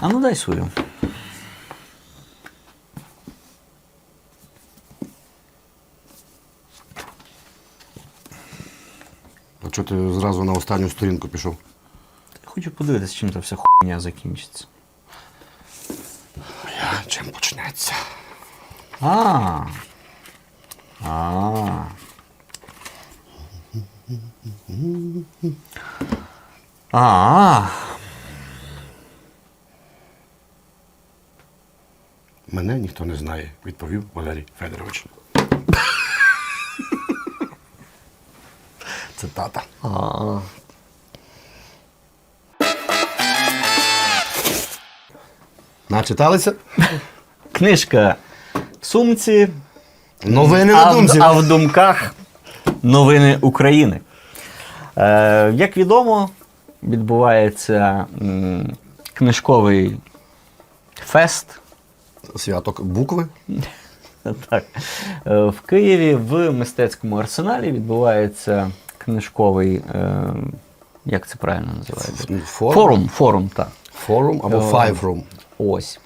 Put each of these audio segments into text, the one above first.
А ну дай свою. А чого ти зразу на останню сторінку пішов? Хочу подивитися, чим та вся хуйня закінчиться. Я чим почнеться? А. А. А. Мене ніхто не знає, відповів Валерій Федорович. Цитата. А. Начиталися? Книжка в сумці, Новини на думці. а в думках новини України. Е, як відомо, відбувається м, книжковий фест Святок букви. Так. Е, В Києві в мистецькому арсеналі відбувається книжковий. е, Як це правильно називається? Форум. Форум, форум, так. Форум або Е, Five Room. Ось.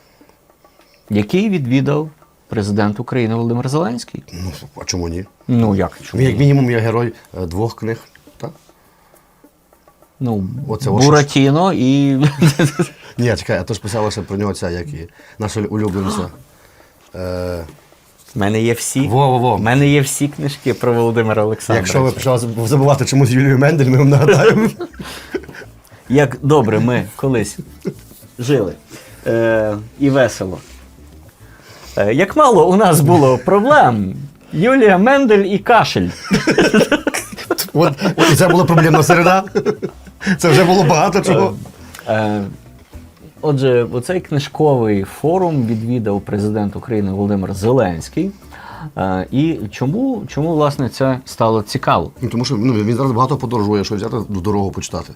Який відвідав президент України Володимир Зеленський. Ну, а чому ні? Ну, як чому? Він як мінімум є герой е, двох книг. Так? Ну, Оце Буратіно і. Ні, чекай, а то ж писалося про нього ця, як і наша улюбленця. Е, В мене є всі. Во-во-во. В мене є всі книжки про Володимира Олександровича. якщо ви почали забувати чомусь Юлію Мендель, ми вам нагадаємо. Як добре ми колись жили е, і весело. Е, як мало у нас було проблем. Юлія Мендель і кашель. От, от і це була проблемна середа. Це вже було багато чого. Е, отже, оцей книжковий форум відвідав президент України Володимир Зеленський. Е, і чому, чому власне це стало цікаво? Ну, тому що ну, він зараз багато подорожує, що взяти в дорогу почитати.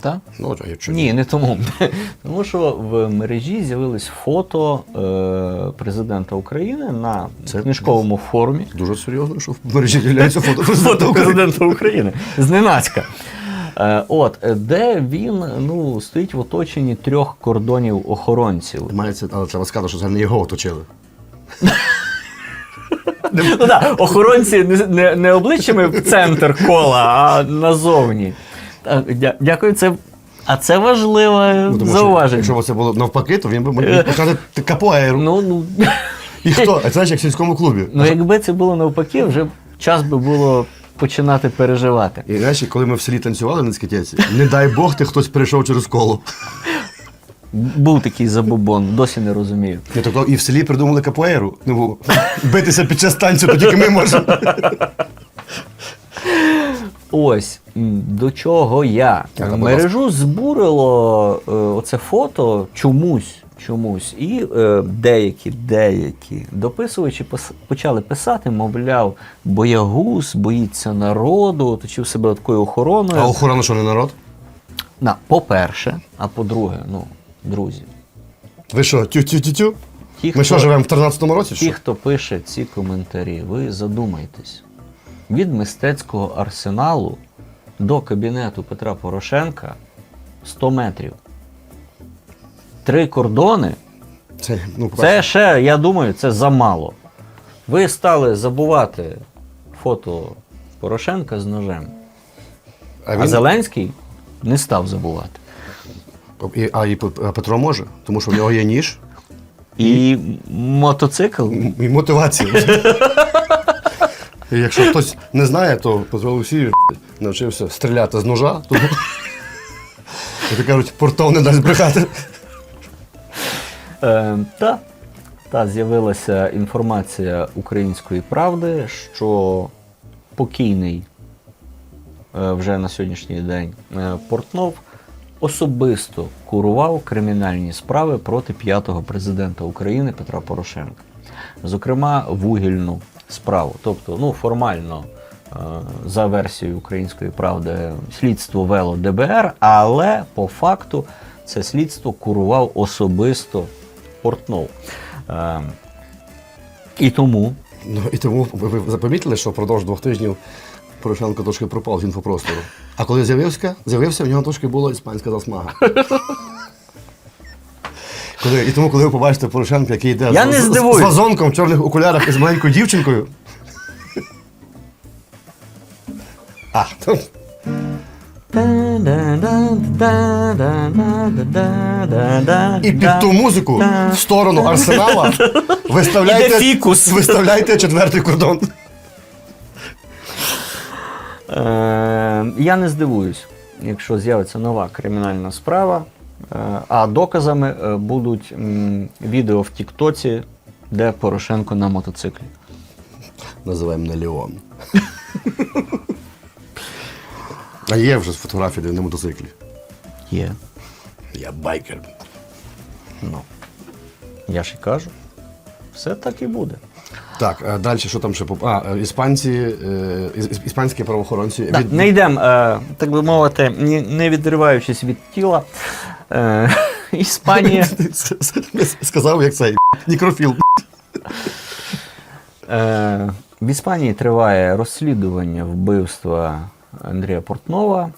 Так? Ну, якщо Ні, не тому. Тому що в мережі з'явились фото е, президента України на Це- книжковому форумі. Дуже серйозно, що в мережі з'являється фото Фото президента України зненацька. Е, от, е, де він ну, стоїть в оточенні трьох кордонів охоронців. Мається, але треба сказати, що це не його оточили. Ну да, охоронці не, не, обличчями в центр кола, а назовні. Так, дя- дякую, це. А це важливе Ну, тому що, зауваження. Якщо б це було навпаки, то він би міг почати капоейру. Ну, ну, І хто? А це знаєш, як в сільському клубі. ну, якби це було навпаки, вже час би було починати переживати. І знаєш, коли ми в селі танцювали на дискотеці, не дай Бог, ти хтось перейшов через коло. Був такий забубон, досі не розумію. Ні, тобто і в селі придумали капоейру. Ну, битися під час танцю, то тільки ми можемо. Ось до чого я. Мережу збурило е, оце фото чомусь. Чомусь. І е, деякі, деякі дописувачі пос- почали писати, мовляв, боягуз, боїться народу, оточив себе такою охороною. А охорона що не народ? На, по-перше, а по-друге, ну, друзі, Ви що, тю-тю-тю-тю? ті, Ми що, живемо в 13-му році? ті, Що? хто пише ці коментарі, ви задумайтесь. Від мистецького арсеналу до кабінету Петра Порошенка 100 метрів. Три кордони Це, ну, це ще, я думаю, це замало. Ви стали забувати фото Порошенка з ножем. а, А Зеленський не став забувати. і, а і Петро може, тому що в нього є ніж І мотоцикл. і мотивація. І якщо хтось не знає, то Петро Олексійович навчився стріляти з ножа. Як кажуть, портов не дасть брехати. Е, та, та з'явилася інформація української правди, що покійний е, вже на сьогоднішній день е, Портнов особисто курував кримінальні справи проти п'ятого президента України Петра Порошенка. Зокрема, вугільну справу. Тобто, ну, формально, е, за версією української правди, слідство вело ДБР, але по факту це слідство курував особисто Портнов. Е, І тому Ну, і тому ви, ви запомітили, що впродовж двох тижнів Порошенко трошки пропав з інфопростору. А коли з'явився, з'явився, в нього трошки була іспанська засмага. Коли, і тому, коли ви побачите Порошенка, який йде Я з, не з- з, здивуюсь. вазонком в чорних окулярах і з маленькою дівчинкою. А, то, і під ту музику в сторону арсенала виставляйте, фікус. виставляйте четвертий кордон. Е, Я не здивуюсь, якщо з'явиться нова кримінальна справа, е, а доказами е, будуть відео в Тіктоці, де Порошенко на мотоциклі. Називаємо на Леон. А є вже фотографії, де на мотоциклі. Є. Я байкер. Ну. Я ж і кажу. Все так і буде. Так, а далі що там ще поп... А, е, іспанці, е, іс- іспанські правоохоронці. Так, від- не йдемо, е, так би мовити, ні- не відриваючись від тіла. Е, Іспанія. Сказав, як цей нікрофіл. Е, в Іспанії триває розслідування вбивства Андрія Портнова.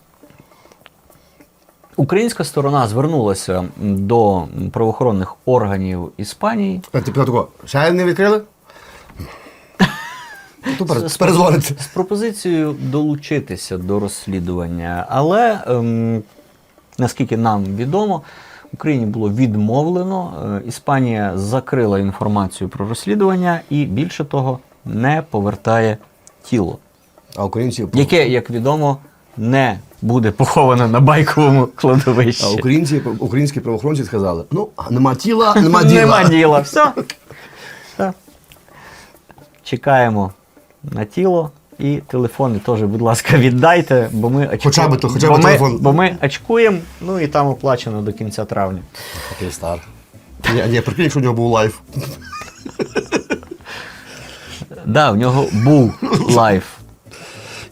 Українська сторона звернулася до правоохоронних органів Іспанії А ти такого, ще не відкрили? З, з пропозицією долучитися до розслідування. Але ем, наскільки нам відомо, Україні було відмовлено. Е, Іспанія закрила інформацію про розслідування і більше того не повертає тіло. А українці, яке, як відомо, не буде поховане на байковому кладовищі. а українці, українські правоохоронці сказали: ну, нема тіла, нема діла. Нема діла. Все. Все. Чекаємо на тіло. І телефони теж, будь ласка, віддайте, бо ми очкуємо. Хоча би то- хоча бо ми, телефон. Бо ми очкуємо, ну і там оплачено до кінця травня. Такий стар. Ні, ні, прикинь, якщо у нього був лайф. Да, в нього був лайф.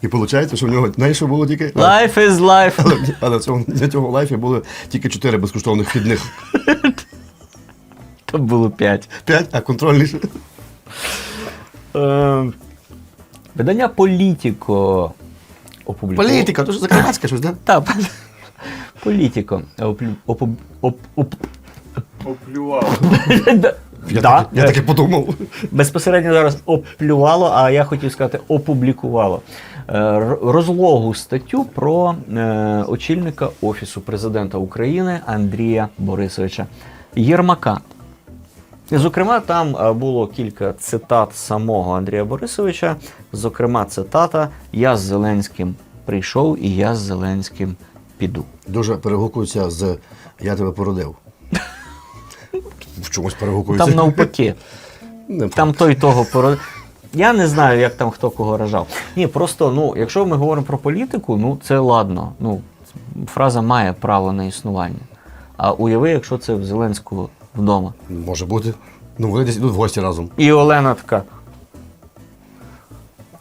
І виходить, що в нього, знаєш, що було тільки? Life is life. Але, але в цьому, для цього лайфі було тільки чотири безкоштовних вхідних. Там було п'ять. П'ять, а контрольніше. Е, Видання Політіко опублікувало. Політика, то ж закарпатське щось, да? Так, Політіко. оплю- опу- оп- оп- Оплював. Да. Я, Да. так, я так і подумав. Безпосередньо зараз оплювало, а я хотів сказати, опублікувало розлогу статтю про е, очільника Офісу президента України Андрія Борисовича Єрмака. Зокрема, там е, було кілька цитат самого Андрія Борисовича. Зокрема, цитата Я з Зеленським прийшов і я з Зеленським піду. Дуже перегукуються з Я тебе породив. В чомусь перегукуються. Там навпаки. Там той того поро... Я не знаю, як там хто кого рожав. Ні, просто, ну, якщо ми говоримо про політику, ну це ладно. Ну, фраза має право на існування. А уяви, якщо це в Зеленського вдома. Може бути. Ну, ви десь йдуть в гості разом. І Олена така.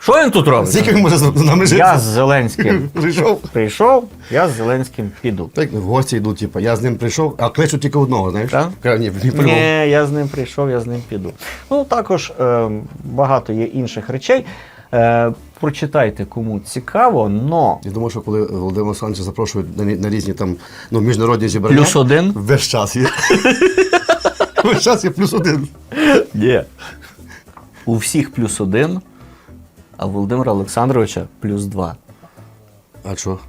Що він тут робить? Скільки він може з з нами жити? Я з Зеленським прийшов. прийшов, я з Зеленським піду. Так, в гості йдуть, типу, я з ним прийшов, а кличуть тільки одного, знаєш? Так? Ні. Ні, я з ним прийшов, я з ним піду. Ну, також е, багато є інших речей. Е, прочитайте, кому цікаво, но Я думаю, що коли Володимир Олександрович запрошує на, на різні там ну, міжнародні зібрання. плюс один. Весь час є. Весь час є плюс один. Ні. У всіх плюс один, а Володимира Олександровича плюс два. А що?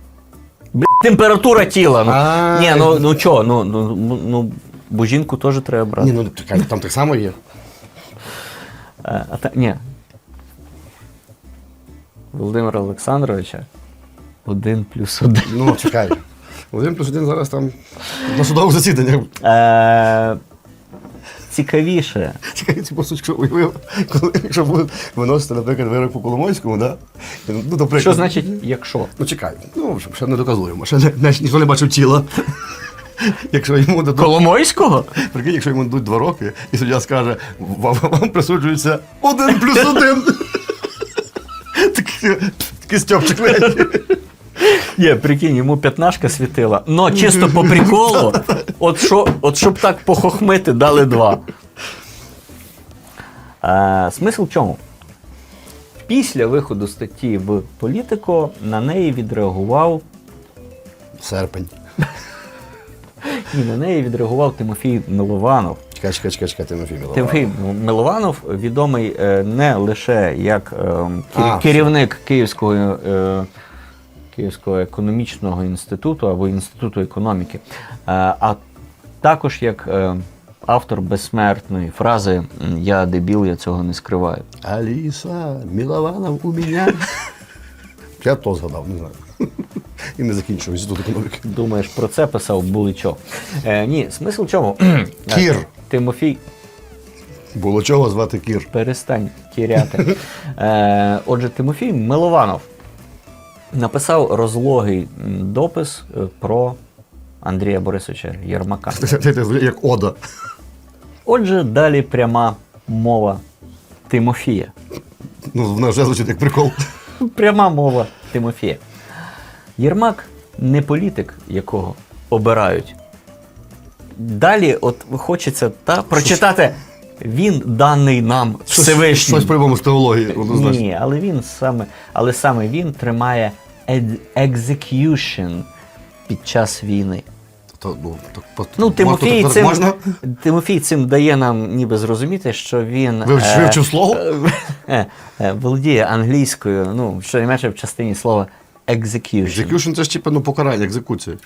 Блін, температура тіла. Ну, А. ні, ну, ну чо, ну, ну, ну, ну, бо жінку теж треба брати. Ні, ну чекай, там так само є. А, а та, ні. Володимира Олександровича один плюс один. Ну, чекай. Один плюс один зараз там на судових засіданнях. Е, цікавіше. Чекай, ці просто якщо уявив, коли якщо будуть виносити, наприклад, вирок по Коломойському, да? Ну, наприклад, Що значить, якщо? Ну чекай, ну щоб ще не доказуємо, ще не, не, ніхто не бачив тіла. Якщо йому дадуть, Коломойського? прикинь, якщо йому дадуть два роки, і суддя скаже, вам, вам присуджується один плюс один. Такий- Такий стьопчик. Ні, прикинь, йому п'ятнашка світила. Но чисто по приколу, от, що, от щоб так похохмити, дали два. Е, смисл в чому? Після виходу статті в політико на неї відреагував Серпень. Ні, на неї відреагував Тимофій Милованов. Чекай, чекай, чекай, чекай, Тимофій Милованов. Тимофій Милованов відомий е, не лише як е, кер- А, керівник Київського, е, Київського економічного інституту або інституту економіки, е, а також як е, автор безсмертної фрази Я дебіл, я цього не скриваю. Аліса, Мілованов у мене. Я то згадав, не знаю. І не закінчив інститут економіки. Думаєш, про це писав Буличов? Е, ні, смисл чому? Кір. Тимофій Було чого звати Кір. Перестань кіряти. Е, отже, Тимофій Милованов написав розлогий допис е, про Андрія Борисовича Єрмака. Як Ода. Отже, далі пряма мова Тимофія. Ну, вона вже звучить як прикол. Пряма мова Тимофія. Єрмак не політик, якого обирають. Далі, от хочеться та, прочитати. Він даний нам Всевишнім. Щось по-любому з теології. однозначно. Ні, але він саме, але саме він тримає execution під час війни. То, ну, так, по- Ну, Тимофій можна, цим, можна? Тимофій цим дає нам ніби зрозуміти, що він Вивчив- вивчив слово? е, е, володіє англійською, ну, щонайменше в частині слова execution. Execution це ж типу, ну, покарання, екзекуція.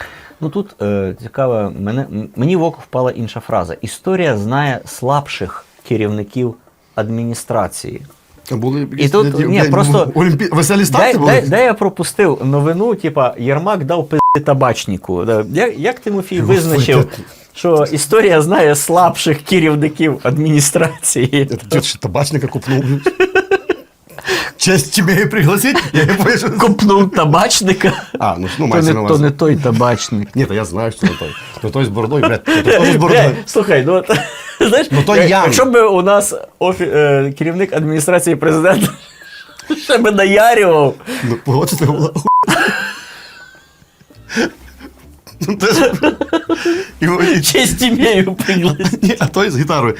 Ну тут е, цікаво, мене, мені в око впала інша фраза. Історія знає слабших керівників адміністрації. Були І тут, ні, просто- Олімпі... веселі Де, були? де, де я пропустив новину, типа Єрмак дав пизди табачнику. Як, як Тимофій визначив, що історія знає слабших керівників адміністрації? Ти ще табачника купнув. Честь тебе пригласить? Я не понял, що... Копнув табачника. А, ну, ну То мається на не, то увазі. не той табачник. Ні, то я знаю, що це той. Ну той з бородою, блядь, то той з бородою. Бля, слухай, ну от, знаєш, Ну, то Ян. якщо б у нас офі, е, керівник адміністрації президента ще би наярював, Ну, погодься, це була Ну. І, честь імею пригласити. Ні, а той з гітарою.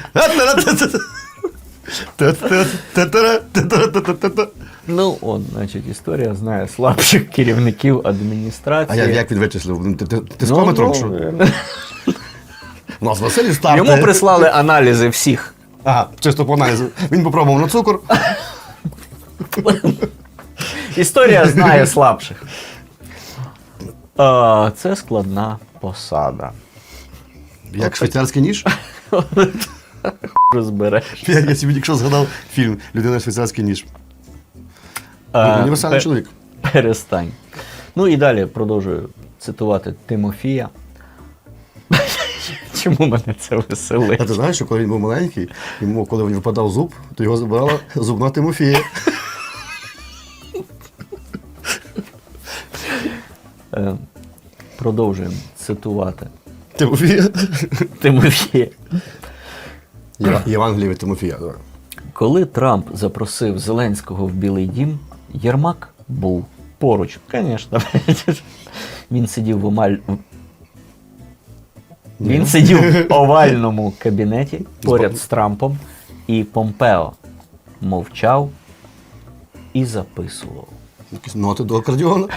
Ну, от, значить, історія знає слабших керівників А адміністрації. я як він вичислив? Ти- ти- Ти з кометром, що? ну, У нас веселі старти. Йому прислали аналізи всіх. Ага, чисто по аналізу. Він попробував на цукор. Історія знає слабших. Це складна посада. Як швейцарський ніж? Розбереш. Я, я собі тільки що згадав фільм Людина швейцарський ніж. А, Універсальний пе- чоловік. Перестань. Ну і далі продовжую цитувати Тимофія. Чому мене це веселить? А ти знаєш, що коли він був маленький, йому, коли він випадав зуб, то його забирала зубна Тимофія. Е, Продовжуємо цитувати Тимофія. Тимофія. Єва- Євангеліє від Тимофія. Коли Трамп запросив Зеленського в Білий Дім, Єрмак був поруч. Звісно. Він сидів в омаль... Він сидів в овальному кабінеті поряд з Трампом, і Помпео мовчав і записував. Якісь ноти до акордіону.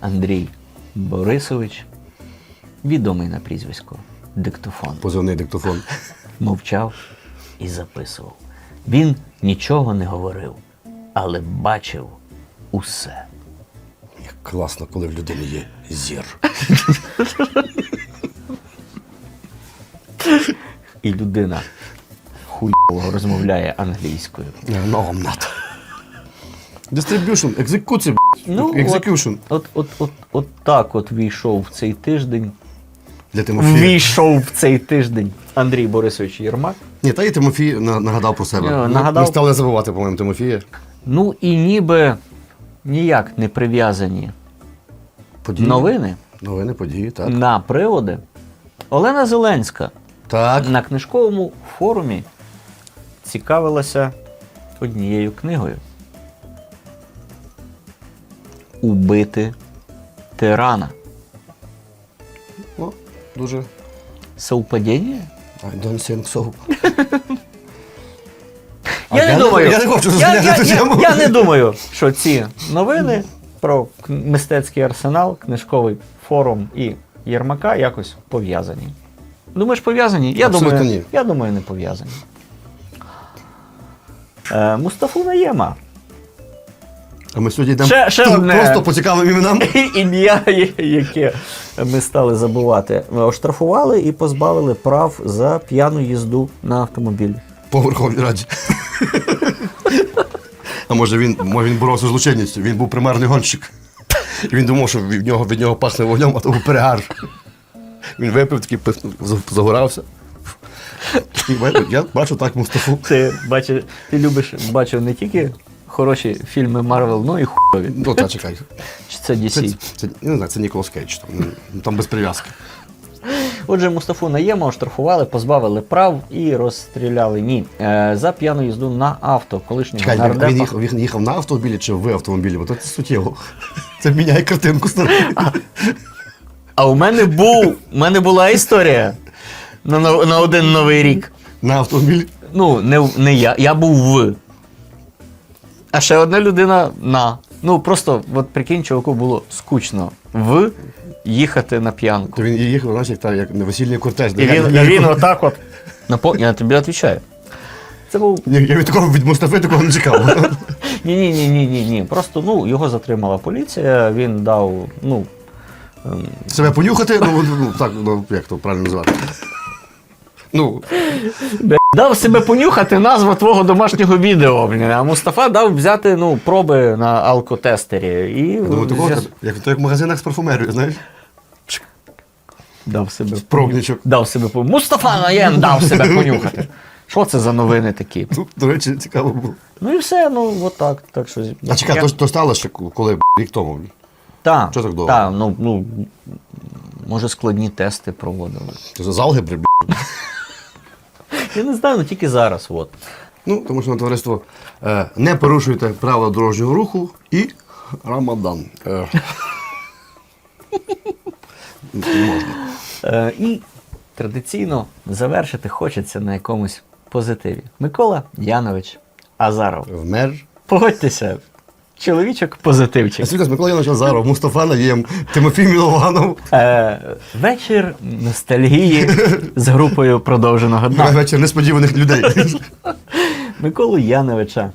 Андрій Борисович, відомий на прізвисько Диктофон. Позивний диктофон. мовчав і записував. Він нічого не говорив, але бачив усе. Як класно, коли в людини є зір. І людина хуйово розмовляє англійською. No, I'm not. Distribution, екзекуція, Ну, execution. От, от, от, от так от війшов в цей тиждень. Для Тимофія. Війшов в цей тиждень Андрій Борисович Єрмак. Ні, та і Тимофій на- нагадав про себе. Нагадав. Ми стали забувати, по-моєму, Тимофія. Ну і ніби ніяк не прив'язані Події. новини Новини, події, так. на приводи. Олена Зеленська Так. на книжковому форумі цікавилася однією книгою. Убити тирана. Дуже. Совпадіння? I don't think so. А Я, не думаю. я не хочу я, я, тему. я не думаю, що ці новини про к- мистецький арсенал, книжковий форум і Єрмака якось пов'язані. Думаєш, пов'язані? Я Абсолютно думаю, ні. я думаю, не пов'язані. Е, Мустафу Наєма. А ми сьогодні йдемо Ще- ще одне. просто по цікавим іменам. Ім'я, яке ми стали забувати. Оштрафували і позбавили прав за п'яну їзду на автомобілі. По Верховній Раді. А може він, може він боровся з злочинністю, він був примарний гонщик. І він думав, що від нього, від нього пахне вогнем, а то був перегар. Він випив, такий пив, загорався. Бачу, Я бачу так Мустафу. Ти бачиш, ти любиш, бачив не тільки хороші фільми Марвел, ну і хуйові. Ну, та чекай. Чи це Це, DC? це, я не знаю, це Ніколас Кейдж, там, ну, там без прив'язки. Отже, Мустафу Наєма оштрафували, позбавили прав і розстріляли. Ні. Е, за п'яну їзду на авто колишнього Чекай, він, нардепа. він, їхав, він їхав на автомобілі чи в автомобілі, бо це суттєво. Це міняє картинку стару. А у мене був, у мене була історія на, нов- на один новий рік. На автомобілі. Ну, не, в- не я, я був в. А ще одна людина на. Ну, просто, от прикинь, чуваку було скучно в їхати на п'янку. То він їхав, знаєш, як, та, як на весільний кортеж. І він, і він отак от. Напо... Я тобі відповідаю. Це був. Ні, Я від такого від Мустафи такого не чекав. Ні, ні, ні, ні, ні, ні. Просто ну, його затримала поліція, він дав, ну. ем, Себе понюхати, ну, ну так, ну як то правильно називати. Ну, Дав себе понюхати назву твого домашнього відео, блін, а Мустафа дав взяти ну, проби на алкотестері. І думаю, такого, взяв- як то як в магазинах з парфумерією, знаєш? дав себе Пробничок. Дав себе по- Мустафа Наєм дав себе понюхати. Що це за новини такі? Ну, до речі, цікаво було. Ну і все, ну от так. так що, А чекай, то, то сталося ще коли б, рік тому. Та, Чого так довго? Та, ну, ну, може складні тести проводили. Це з алгебри, б***. Я не знаю, ну тільки зараз. От. Ну, тому що на товариство е, не порушуйте правила дорожнього руху і Рамадан. Е. Можна. Е, і традиційно завершити хочеться на якомусь позитиві. Микола Янович Азаров. Вмер. Погодьтеся, чоловічок позитивчик. Свідка з Микола Янович Азаров, Мустафа Наєм, Тимофій Мілованов. Е, вечір ностальгії з групою продовженого дна. Вечір несподіваних людей. Миколу Яновича.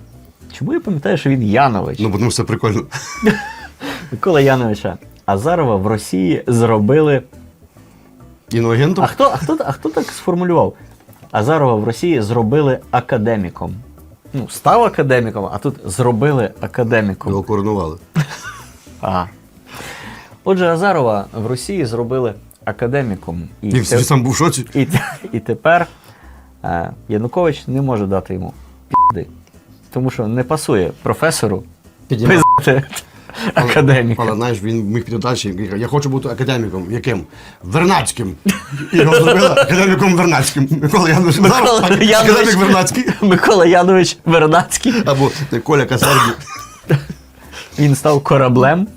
Чому я пам'ятаю, що він Янович? Ну, тому що це прикольно. Микола Яновича Азарова в Росії зробили. Іноагентом? А хто, а, хто, а хто так сформулював? Азарова в Росії зробили академіком. Ну, став академіком, а тут зробили академіком. Його коронували. А. Отже, Азарова в Росії зробили академіком. І, І те- сам був в шоці. і, те- і тепер е, Янукович не може дати йому пізди. Тому що не пасує професору пиздити академіка. Але знаєш, він міг піти далі. Я хочу бути академіком. Яким? Вернацьким. І його зробили академіком Вернацьким. Микола Янович Микола академік Янович. Вернацький. Микола Янович Вернацький. Або Коля Касарбі. Він став кораблем.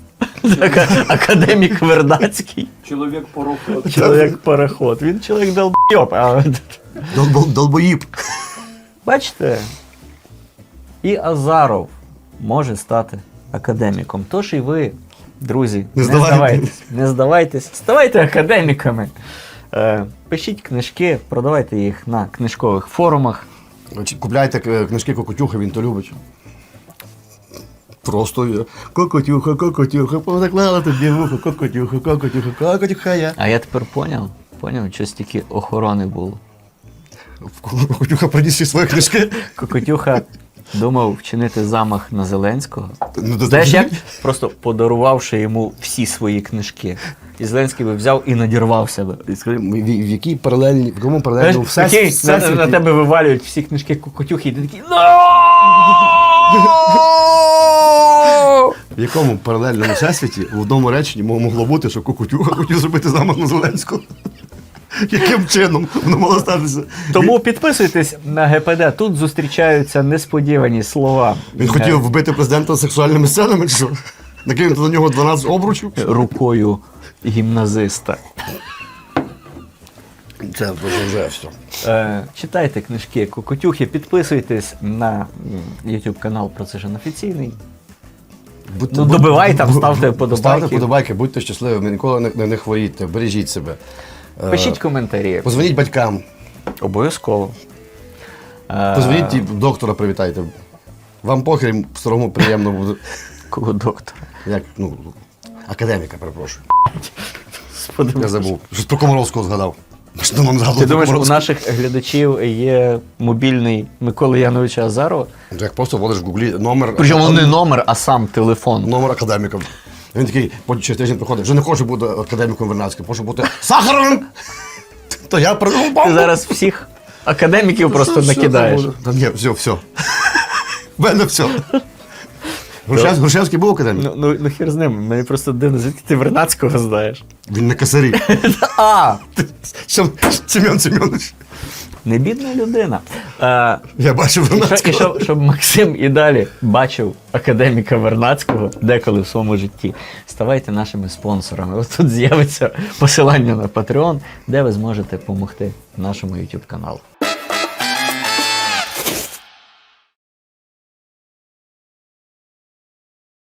Ака- Академік Вернацький. Чоловік пороход. Чоловік пароход. Він чоловік долбйоб. А... Долбо- Долбоїб. Бачите? І Азаров може стати академіком. Тож і ви, друзі, Не не, здавайтесь. здавайтесь. Не здавайтесь. Ставайте академіками. Е, пишіть книжки, продавайте їх на книжкових форумах. Купляйте е, книжки Кокотюха, він то любить. Просто є. Кокотюха, кокотюха, позаклала тобі вухо, кокотюха, кокотюха, кокотюха я. А я тепер поняв, поняв, що стільки охорони було. Кокотюха приніс всі свої книжки. Кокотюха думав вчинити замах на Зеленського. Ну, то- Знаєш як? Просто подарувавши йому всі свої книжки. І Зеленський би взяв і надірвав себе. І сказав, В, в, якій паралельній, в якому паралельному Знаєш, всесвіті- прикинь, на, на тебе вивалюють всі книжки кукотюхи, і ти такий. «Ну!» В якому паралельному всесвіті в одному реченні мо- могло бути, що Кукутюха хотів зробити замах на Зеленського. Яким чином воно мало статися? Тому підписуйтесь на ГПД. Тут зустрічаються несподівані слова. Він хотів вбити президента сексуальними сценами, чи що? Накинути на нього 12 обручів. Е, рукою гімназиста. Це вже все. Е, читайте книжки Кокотюхи, підписуйтесь на YouTube канал Precision Офіційний. Будьте- Ну, будь- там, ставте вподобайки. Ставте подобайки, будьте щасливими, ніколи не, не, не хворійте, бережіть себе. Е, Пишіть коментарі. Позвоніть батькам, Обов'язково. Е, позвоніть і доктора привітайте. Вам похер, їм старому приємно буде. Кого доктора? Як, ну, академіка, перепрошую. Я забув. Щось про Комаровського згадав. Що нам згадував Ти думаєш, у наших глядачів є мобільний Миколи Яновича Азарова? Як просто вводиш в гуглі номер. Причому не номер, а сам телефон. Номер академіка. Він такий, потім через тиждень приходить, вже не хочу бути академіком Вернадським, хочу бути Сахаровим. То я придумав. Ти зараз всіх академіків просто накидаєш. Та ні, все, все. В мене все. Грушевський, Грушевський був академік? Ну, ну, ну хір з ним. Мені просто дивно, звідки ти Вернацького знаєш. Він на косарі. А! Семен Семенович. Не бідна людина. А, Я бачив і що, і Вернадського. щоб, щоб Максим і далі бачив академіка Вернацького деколи в своєму житті, ставайте нашими спонсорами. Ось тут з'явиться посилання на Patreon, де ви зможете допомогти нашому YouTube каналу.